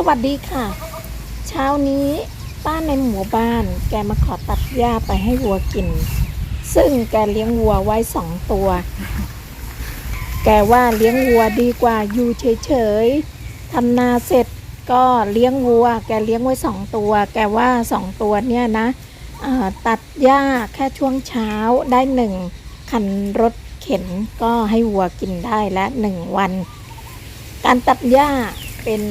สวัสดีค่ะ เช้านี้ป้าในหมู่บ้าน แกมาขอตัดหญ้าไปให้วัวกิน ซึ่งแกเลี้ยงวัวไว้สองตัว แกว่าเลี้ยงวัวดีกว่าอยู่เฉยๆทำนาเสร็จก็เลี้ยงวัว แกเลี้ยงไว้สองตัว แกว่าสองตัวเนี่ยนะตัดหญ้าแค่ช่วงเช้าได้หนึ่งคันรถเข็นก็ให้วัวกินได้และหนึ่งวัน การตัดหญ้าเป็น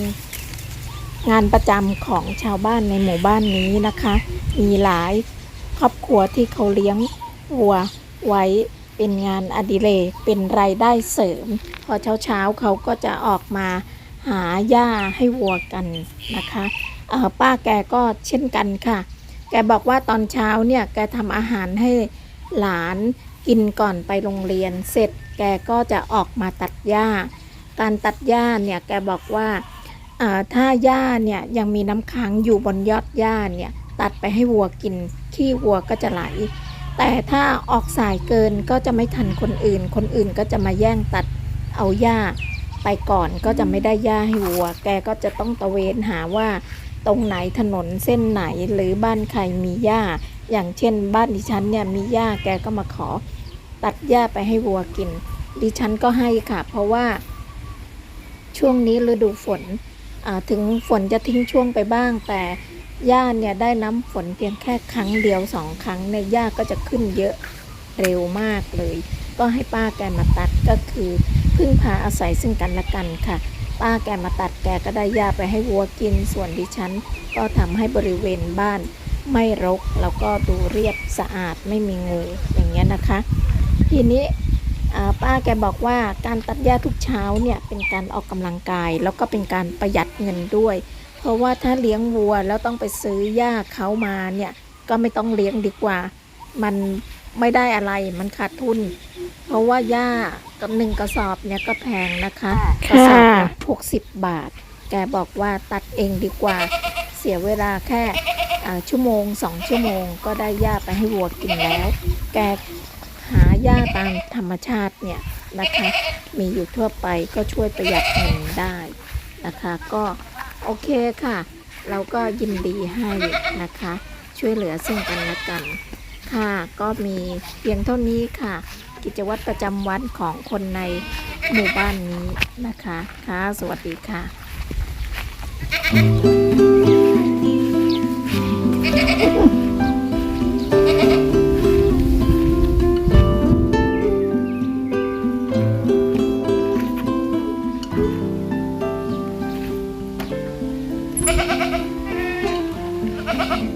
งานประจำของชาวบ้านในหมู่บ้านนี้นะคะ มีหลายครอบครัวที่เขาเลี้ยงวัวไว้เป็นงานอดิเรกเป็นรายได้เสริม พอเช้าเช้าๆเขาก็จะออกมาหาหญ้าให้วัวกันนะคะป้าแกก็เช่นกันค่ะ แกบอกว่าตอนเช้าเนี่ยแกทำอาหารให้หลานกินก่อนไปโรงเรียน เสร็จแกก็จะออกมาตัดหญ้า การตัดหญ้าเนี่ยแกบอกว่า ถ้าหญ้าเนี่ยยังมีน้ำค้างอยู่บนยอดหญ้าเนี่ยตัดไปให้วัวกินขี้วัวก็จะไหล แต่ถ้าออกสายเกินก็จะไม่ทันคนอื่น คนอื่นก็จะมาแย่งตัดเอาหญ้า ไปก่อนก็จะไม่ได้หญ้าให้วัว แกก็จะต้องตะเวนหาว่าตรงไหนถนนเส้นไหนหรือบ้านใครมีหญ้า อย่างเช่น บ้านดิฉันเนี่ยมีหญ้าแกก็มาขอ ตัดหญ้าไปให้วัวกิน ดิฉันก็ให้ค่ะ เพราะว่า ช่วงนี้ฤดูฝน ถึงฝนจะทิ้งช่วงไปบ้าง แต่หญ้าเนี่ยได้น้ำฝนเพียงแค่ครั้งเดียวสองครั้งในยหญ้าก็จะขึ้นเยอะเร็วมากเลย ก็ให้ป้าแกมาตัดก็คือพึ่งพาอาศัยซึ่งกันและกันค่ะ ป้าแกมาตัดแกก็ได้หญ้าไปให้วัวกินส่วนดิฉัน ก็ทำให้บริเวณบ้านไม่รกแล้วก็ดูเรียบสะอาดไม่มีงูอย่างเงี้ยนะคะ ทีนี้ ป้าแกบอกว่าการตัดหญ้าทุกเช้าเนี่ยเป็นการออกกำลังกาย แล้วก็เป็นการประหยัดเงินด้วย เพราะว่าถ้าเลี้ยงวัวแล้วต้องไปซื้อหญ้าเขามาเนี่ยก็ไม่ต้องเลี้ยงดีกว่า มันไม่ได้อะไรมันขาดทุน เพราะว่าหญ้ากับหนึ่งกระสอบเนี่ยก็แพงนะคะค่ะกระสอบละหกสิบบาท แกบอกว่าตัดเองดีกว่า เสียเวลาแค่อ่าชั่วโมงสองชั่วโมง ก็ได้หญ้าไปให้วัวกินแล้ว แก หาหญ้าตามธรรมชาติเนี่ยนะคะ มีอยู่ทั่วไปก็ช่วยประหยัดเงินได้นะคะ ก็โอเคค่ะ เราก็ยินดีให้นะคะ ช่วยเหลือซึ่งกันและกัน ค่ะก็มีเพียงเท่านี้ค่ะ กิจวัตรประจำวันของคนในหมู่บ้านนี้นะคะ ค่ะ สวัสดีค่ะ Ha ha ha!